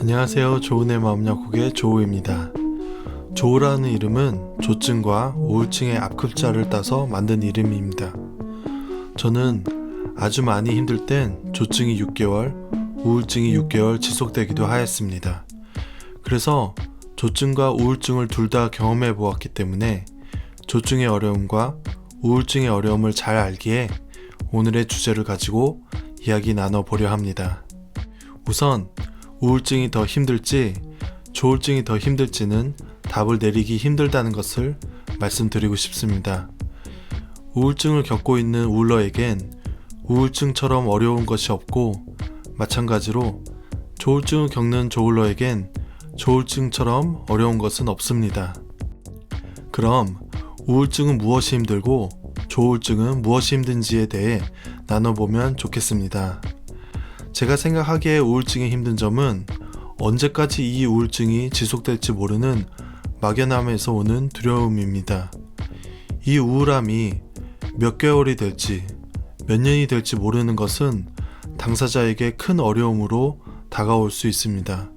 안녕하세요. 조은의 마음 약국의 조우입니다. 조우라는 이름은 조증과 우울증의 앞글자를 따서 만든 이름입니다. 저는 아주 많이 힘들 땐 조증이 6개월, 우울증이 6개월 지속되기도 하였습니다. 그래서 조증과 우울증을 둘 다 경험해 보았기 때문에 조증의 어려움과 우울증의 어려움을 잘 알기에 오늘의 주제를 가지고 이야기 나눠보려 합니다. 우선 우울증이 더 힘들지 조울증이 더 힘들지는 답을 내리기 힘들다는 것을 말씀드리고 싶습니다. 우울증을 겪고 있는 우울러에겐 우울증처럼 어려운 것이 없고 마찬가지로 조울증을 겪는 조울러에겐 조울증처럼 어려운 것은 없습니다. 그럼 우울증은 무엇이 힘들고 조울증은 무엇이 힘든지에 대해 나눠보면 좋겠습니다. 제가 생각하기에 우울증이 힘든 점은 언제까지 이 우울증이 지속될지 모르는 막연함에서 오는 두려움입니다. 이 우울함이 몇 개월이 될지, 몇 년이 될지 모르는 것은 당사자에게 큰 어려움으로 다가올 수 있습니다.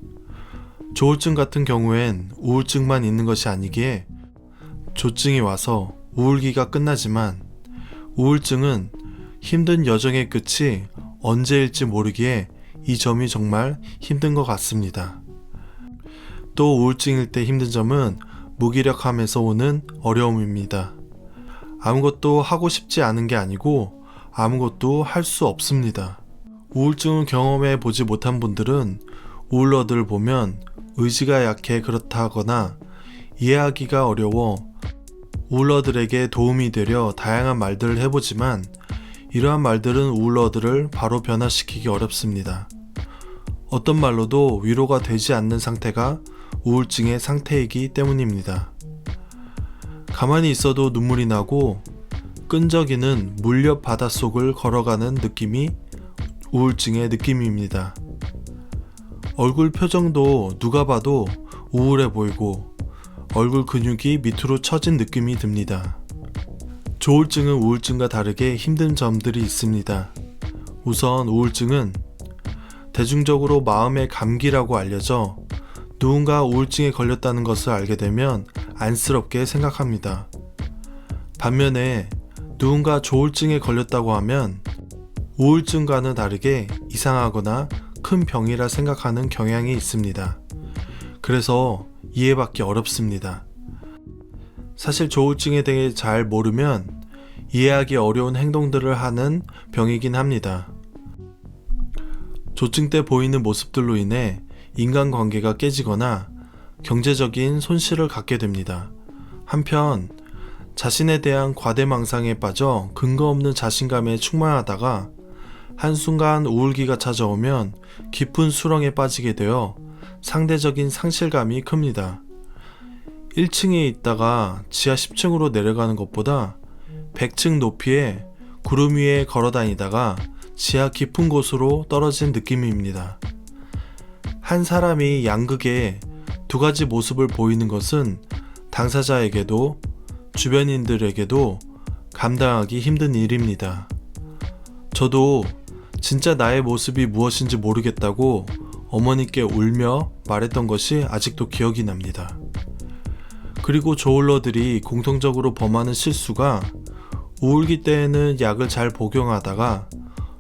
조울증 같은 경우엔 우울증만 있는 것이 아니기에 조증이 와서 우울기가 끝나지만 우울증은 힘든 여정의 끝이 언제일지 모르기에 이 점이 정말 힘든 것 같습니다. 또 우울증일 때 힘든 점은 무기력함에서 오는 어려움입니다. 아무것도 하고 싶지 않은 게 아니고 아무것도 할 수 없습니다. 우울증을 경험해 보지 못한 분들은 우울러들을 보면 의지가 약해 그렇다거나 이해하기가 어려워 우울러들에게 도움이 되려 다양한 말들을 해보지만 이러한 말들은 우울러들을 바로 변화시키기 어렵습니다. 어떤 말로도 위로가 되지 않는 상태가 우울증의 상태이기 때문입니다. 가만히 있어도 눈물이 나고 끈적이는 물렵 바닷속을 걸어가는 느낌이 우울증의 느낌입니다. 얼굴 표정도 누가 봐도 우울해 보이고 얼굴 근육이 밑으로 처진 느낌이 듭니다. 조울증은 우울증과 다르게 힘든 점들이 있습니다. 우선 우울증은 대중적으로 마음의 감기라고 알려져 누군가 우울증에 걸렸다는 것을 알게 되면 안쓰럽게 생각합니다. 반면에 누군가 조울증에 걸렸다고 하면 우울증과는 다르게 이상하거나 큰 병이라 생각하는 경향이 있습니다. 그래서 이해받기 어렵습니다. 사실 조울증에 대해 잘 모르면 이해하기 어려운 행동들을 하는 병이긴 합니다. 조증 때 보이는 모습들로 인해 인간관계가 깨지거나 경제적인 손실을 갖게 됩니다. 한편 자신에 대한 과대망상에 빠져 근거 없는 자신감에 충만하다가 한순간 우울기가 찾아오면 깊은 수렁에 빠지게 되어 상대적인 상실감이 큽니다. 1층에 있다가 지하 10층으로 내려가는 것보다 100층 높이에 구름 위에 걸어 다니다가 지하 깊은 곳으로 떨어진 느낌입니다. 한 사람이 양극에 두 가지 모습을 보이는 것은 당사자에게도 주변인들에게도 감당하기 힘든 일입니다. 저도 진짜 나의 모습이 무엇인지 모르겠다고 어머니께 울며 말했던 것이 아직도 기억이 납니다. 그리고 조울러들이 공통적으로 범하는 실수가 우울기 때에는 약을 잘 복용하다가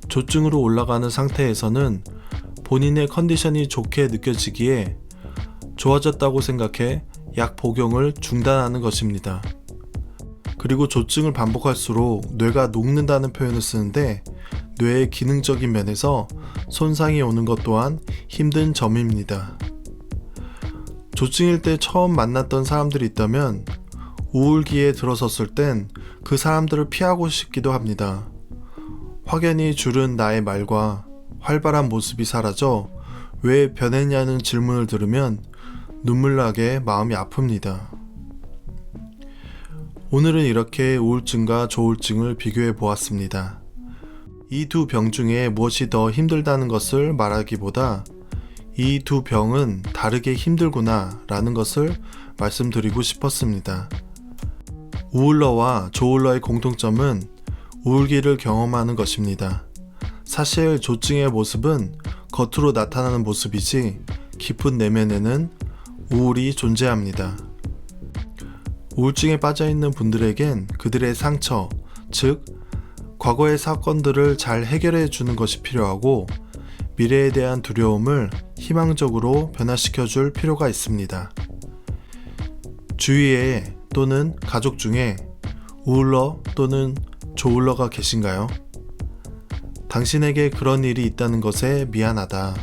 조증으로 올라가는 상태에서는 본인의 컨디션이 좋게 느껴지기에 좋아졌다고 생각해 약 복용을 중단하는 것입니다. 그리고 조증을 반복할수록 뇌가 녹는다는 표현을 쓰는데 뇌의 기능적인 면에서 손상이 오는 것 또한 힘든 점입니다. 조증일 때 처음 만났던 사람들이 있다면 우울기에 들어섰을 땐 그 사람들을 피하고 싶기도 합니다. 확연히 줄은 나의 말과 활발한 모습이 사라져 왜 변했냐는 질문을 들으면 눈물 나게 마음이 아픕니다. 오늘은 이렇게 우울증과 조울증을 비교해 보았습니다. 이 두 병 중에 무엇이 더 힘들다는 것을 말하기보다 이 두 병은 다르게 힘들구나 라는 것을 말씀드리고 싶었습니다. 우울러와 조울러의 공통점은 우울기를 경험하는 것입니다. 사실 조증의 모습은 겉으로 나타나는 모습이지 깊은 내면에는 우울이 존재합니다. 우울증에 빠져 있는 분들에겐 그들의 상처, 즉, 과거의 사건들을 잘 해결해 주는 것이 필요하고, 미래에 대한 두려움을 희망적으로 변화시켜 줄 필요가 있습니다. 주위에 또는 가족 중에 우울러 또는 조울러가 계신가요? 당신에게 그런 일이 있다는 것에 미안하다.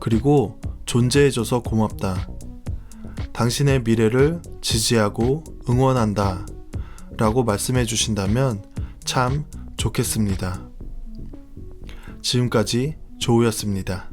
그리고 존재해줘서 고맙다. 당신의 미래를 지지하고 응원한다. 라고 말씀해 주신다면 참 좋겠습니다. 지금까지 조우였습니다.